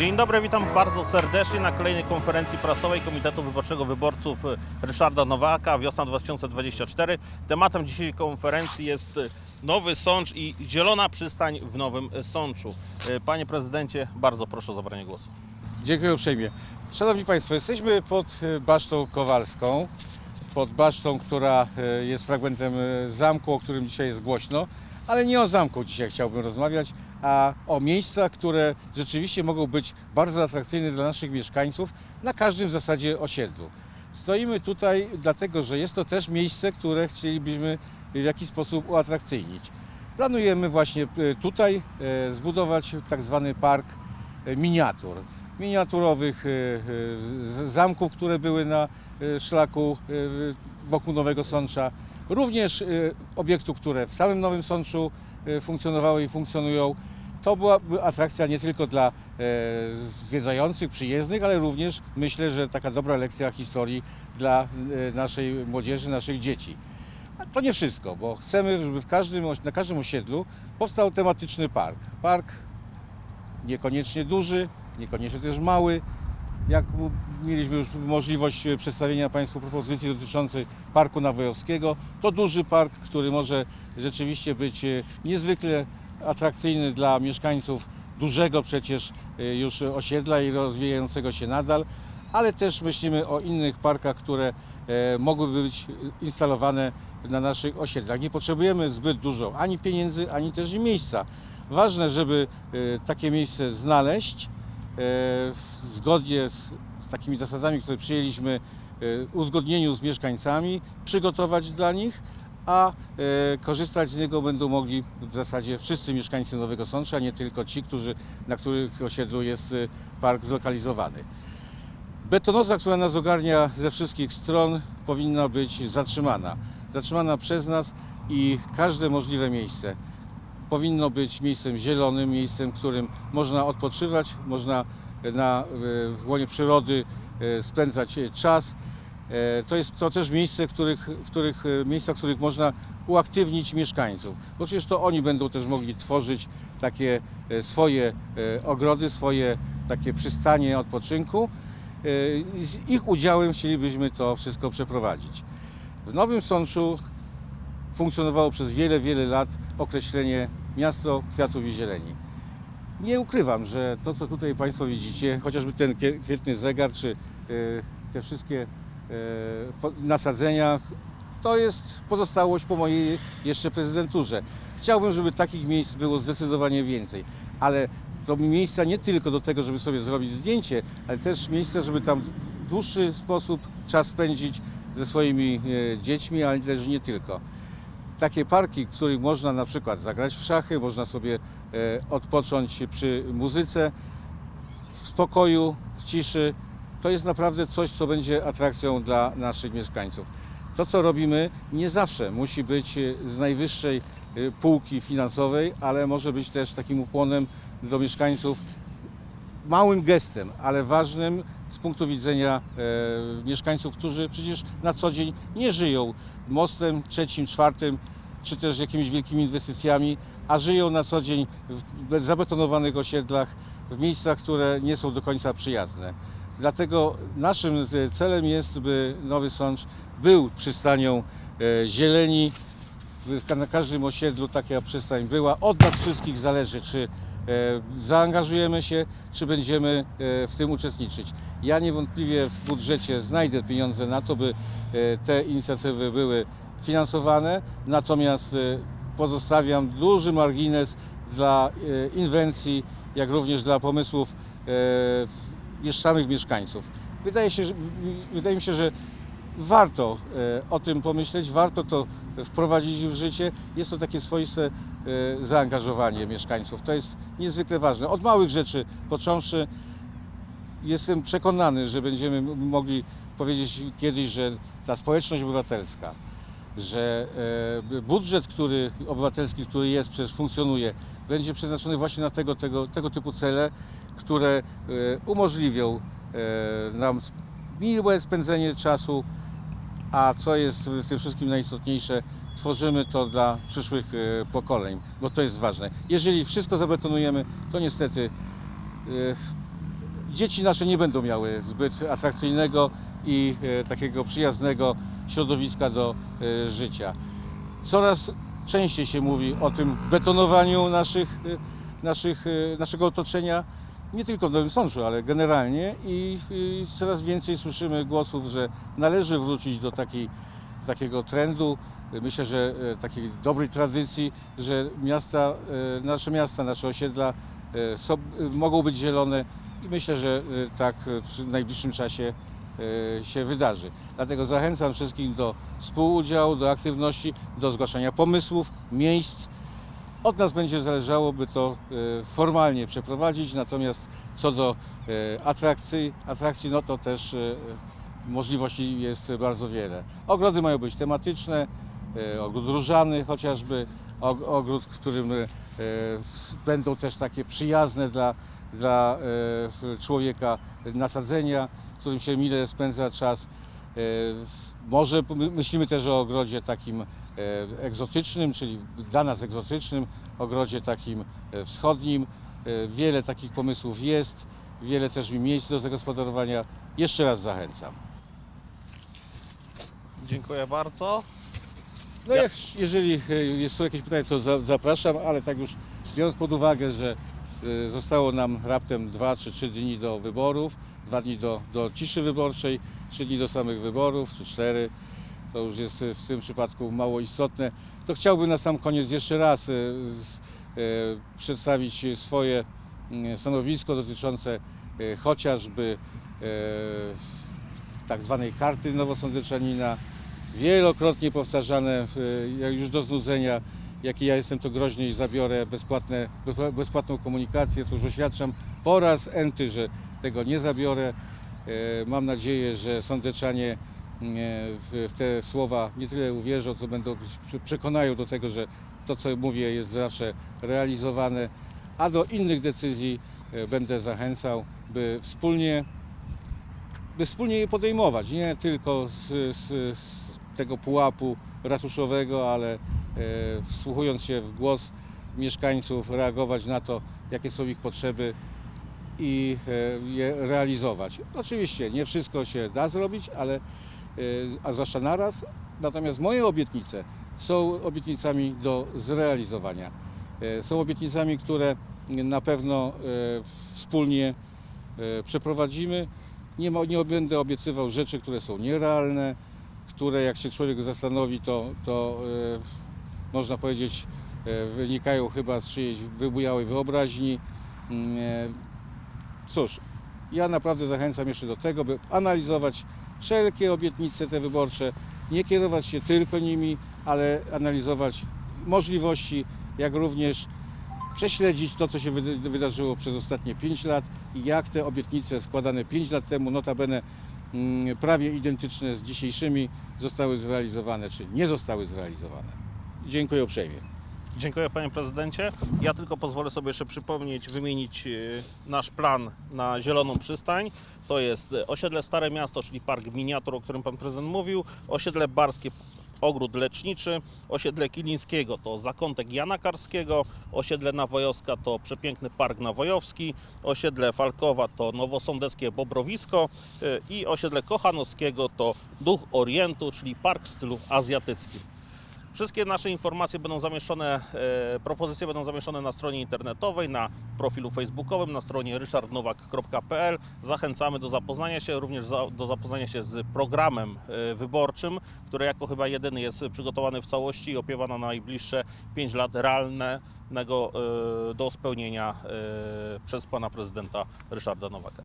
Dzień dobry, witam bardzo serdecznie na kolejnej konferencji prasowej Komitetu Wyborczego Wyborców y, Ryszarda Nowaka, wiosna 2024. Tematem dzisiejszej konferencji jest y, Nowy Sącz i Zielona Przystań w Nowym Sączu. Y, Panie prezydencie, bardzo proszę o zabranie głosu. Dziękuję uprzejmie. Szanowni Państwo, jesteśmy pod Basztą Kowalską, pod basztą, która jest fragmentem zamku, o którym dzisiaj jest głośno, ale nie o zamku dzisiaj chciałbym rozmawiać, a o miejscach, które rzeczywiście mogą być bardzo atrakcyjne dla naszych mieszkańców na każdym w zasadzie osiedlu. Stoimy tutaj dlatego, że jest to też miejsce, które chcielibyśmy w jakiś sposób uatrakcyjnić. Planujemy właśnie e, tutaj e, zbudować tak zwany park e, miniatur. Miniaturowych zamków, które były na szlaku wokół Nowego Sącza. Również e, obiektów, które w samym Nowym Sączu e, funkcjonowały i funkcjonują. To byłaby atrakcja nie tylko dla e, zwiedzających, przyjezdnych, ale również myślę, że taka dobra lekcja historii dla e, naszej młodzieży, naszych dzieci. To nie wszystko, bo chcemy, żeby w każdym, na każdym osiedlu powstał tematyczny park. Park niekoniecznie duży, niekoniecznie też mały. Jak mieliśmy już możliwość e, przedstawienia Państwu propozycji dotyczącej Parku Nawojowskiego, to duży park, który może rzeczywiście być e, niezwykle atrakcyjny dla mieszkańców dużego przecież e, już osiedla i rozwijającego się nadal, ale też myślimy o innych parkach, które mogłyby być instalowane na naszych osiedlach. Nie potrzebujemy zbyt dużo ani pieniędzy, ani też miejsca. Ważne, żeby takie miejsce znaleźć zgodnie z, z takimi zasadami, które przyjęliśmy, e, uzgodnieniu z mieszkańcami, przygotować dla nich, a e, korzystać z niego będą mogli w zasadzie wszyscy mieszkańcy Nowego Sącza, nie tylko ci, którzy, na których osiedlu jest e, park zlokalizowany. Betonoza, która nas ogarnia ze wszystkich stron, powinna być zatrzymana. Zatrzymana przez nas i każde możliwe miejsce powinno być miejscem zielonym, miejscem, w którym można odpoczywać, można na, w łonie przyrody e, spędzać e, czas. E, To jest to też miejsce, w których, w których, miejsca, w których można uaktywnić mieszkańców, bo przecież to oni będą też mogli tworzyć takie swoje ogrody, swoje takie przystanie odpoczynku. Z ich udziałem chcielibyśmy to wszystko przeprowadzić. W Nowym Sączu funkcjonowało przez wiele, wiele lat określenie miasto kwiatów i zieleni. Nie ukrywam, że to, co tutaj Państwo widzicie, chociażby ten kwietny zegar, czy y, te wszystkie po- nasadzenia, to jest pozostałość po mojej jeszcze prezydenturze. Chciałbym, żeby takich miejsc było zdecydowanie więcej, ale to miejsca nie tylko do tego, żeby sobie zrobić zdjęcie, ale też miejsca, żeby tam w dłuższy sposób czas spędzić ze swoimi e, dziećmi, ale też nie tylko takie parki, w których można na przykład zagrać w szachy, można sobie e, odpocząć przy muzyce, w spokoju, w ciszy. To jest naprawdę coś, co będzie atrakcją dla naszych mieszkańców. To, co robimy, nie zawsze musi być e, z najwyższej e, półki finansowej, ale może być też takim ukłonem do mieszkańców, małym gestem, ale ważnym z punktu widzenia e, mieszkańców, którzy przecież na co dzień nie żyją mostem trzecim, czwartym, czy też jakimiś wielkimi inwestycjami, a żyją na co dzień w zabetonowanych osiedlach, w miejscach, które nie są do końca przyjazne. Dlatego naszym e, celem jest, by Nowy Sącz był przystanią e, zieleni, na każdym osiedlu taka przystań była. Od nas wszystkich zależy, czy zaangażujemy się, czy będziemy e, w tym uczestniczyć. Ja niewątpliwie w budżecie znajdę pieniądze na to, by e, te inicjatywy były finansowane, natomiast e, pozostawiam duży margines dla e, inwencji, jak również dla pomysłów e, samych mieszkańców. Wydaje, się, że, wydaje mi się, że warto e, o tym pomyśleć, warto to wprowadzić w życie. Jest to takie swoiste e, zaangażowanie mieszkańców. To jest niezwykle ważne. Od małych rzeczy począwszy, jestem przekonany, że będziemy mogli powiedzieć kiedyś, że ta społeczność obywatelska, że e, budżet który, obywatelski, który jest, przecież funkcjonuje, będzie przeznaczony właśnie na tego, tego, tego typu cele, które umożliwią nam miłe spędzenie czasu, a co jest w tym wszystkim najistotniejsze, tworzymy to dla przyszłych e, pokoleń, bo to jest ważne. Jeżeli wszystko zabetonujemy, to niestety e, dzieci nasze nie będą miały zbyt atrakcyjnego i e, takiego przyjaznego środowiska do życia. Coraz częściej się mówi o tym betonowaniu naszych, naszych, naszego otoczenia, nie tylko w Nowym Sączu, ale generalnie i, i coraz więcej słyszymy głosów, że należy wrócić do takiego trendu, myślę, że e, takiej dobrej tradycji, że miasta, e, nasze miasta, nasze osiedla e, są, mogą być zielone i myślę, że tak w najbliższym czasie się wydarzy. Dlatego zachęcam wszystkich do współudziału, do aktywności, do zgłaszania pomysłów, miejsc. Od nas będzie zależało, by to e, formalnie przeprowadzić, natomiast co do e, atrakcji, atrakcji no to też e, możliwości jest bardzo wiele. Ogrody mają być tematyczne, ogród różany chociażby, og- ogród, w którym będą też takie przyjazne dla, dla człowieka nasadzenia, w którym się mile spędza czas. Może my- myślimy też o ogrodzie takim e, egzotycznym, czyli dla nas egzotycznym, ogrodzie takim e, wschodnim. E, Wiele takich pomysłów jest, wiele też miejsc do zagospodarowania. Jeszcze raz zachęcam. Dziękuję bardzo. No jak, jeżeli jest, są jakieś pytania, to za, zapraszam, ale tak już biorąc pod uwagę, że zostało nam raptem 2 czy 3 dni do wyborów, 2 dni do, do ciszy wyborczej, 3 dni do samych wyborów, czy 4, to już jest e, w tym przypadku mało istotne, to chciałbym na sam koniec jeszcze raz e, przedstawić swoje stanowisko dotyczące chociażby tak zwanej karty nowosądeczanina, wielokrotnie powtarzane, już do znudzenia, jaki ja jestem, to groźnie i zabiorę bezpłatne, bezpłatną komunikację, już oświadczam po raz enty, że tego nie zabiorę. E, Mam nadzieję, że sądeczanie mm, w, te słowa nie tyle uwierzą, co będą prze- przekonają do tego, że to, co mówię, jest zawsze realizowane, a do innych decyzji e, będę zachęcał, by wspólnie by wspólnie je podejmować, nie tylko z, z, z tego pułapu ratuszowego, ale e, wsłuchując się w głos mieszkańców, reagować na to, jakie są ich potrzeby i e, je realizować. Oczywiście nie wszystko się da zrobić, ale e, a zwłaszcza naraz, natomiast moje obietnice są obietnicami do zrealizowania. E, Są obietnicami, które na pewno e, wspólnie e, przeprowadzimy. Nie, ma, nie będę obiecywał rzeczy, które są nierealne, które jak się człowiek zastanowi, to, to e, można powiedzieć e, wynikają chyba z czyjejś wybujałej wyobraźni. Mm, e, Cóż, ja naprawdę zachęcam jeszcze do tego, by analizować wszelkie obietnice te wyborcze, nie kierować się tylko nimi, ale analizować możliwości, jak również prześledzić to, co się wyda- wydarzyło przez ostatnie 5 lat i jak te obietnice składane 5 lat temu, notabene mm, prawie identyczne z dzisiejszymi, zostały zrealizowane, czy nie zostały zrealizowane. Dziękuję uprzejmie. Dziękuję panie prezydencie. Ja tylko pozwolę sobie jeszcze przypomnieć, wymienić e, nasz plan na Zieloną Przystań. To jest e, osiedle Stare Miasto, czyli park miniatur, o którym pan prezydent mówił, osiedle Barskie, ogród leczniczy, osiedle Kilińskiego to zakątek Jana Karskiego, osiedle Nawojowska to przepiękny park nawojowski, osiedle Falkowa to nowosądeckie Bobrowisko e, i osiedle Kochanowskiego to Duch Orientu, czyli park w stylu azjatyckim. Wszystkie nasze informacje będą zamieszczone, e, propozycje będą zamieszczone na stronie internetowej, na profilu facebookowym, na stronie ryszardnowak.pl. Zachęcamy do zapoznania się, również do zapoznania się z programem e, wyborczym, który jako chyba jedyny jest przygotowany w całości i opiewa na najbliższe 5 lat realnego e, do spełnienia przez pana prezydenta Ryszarda Nowaka.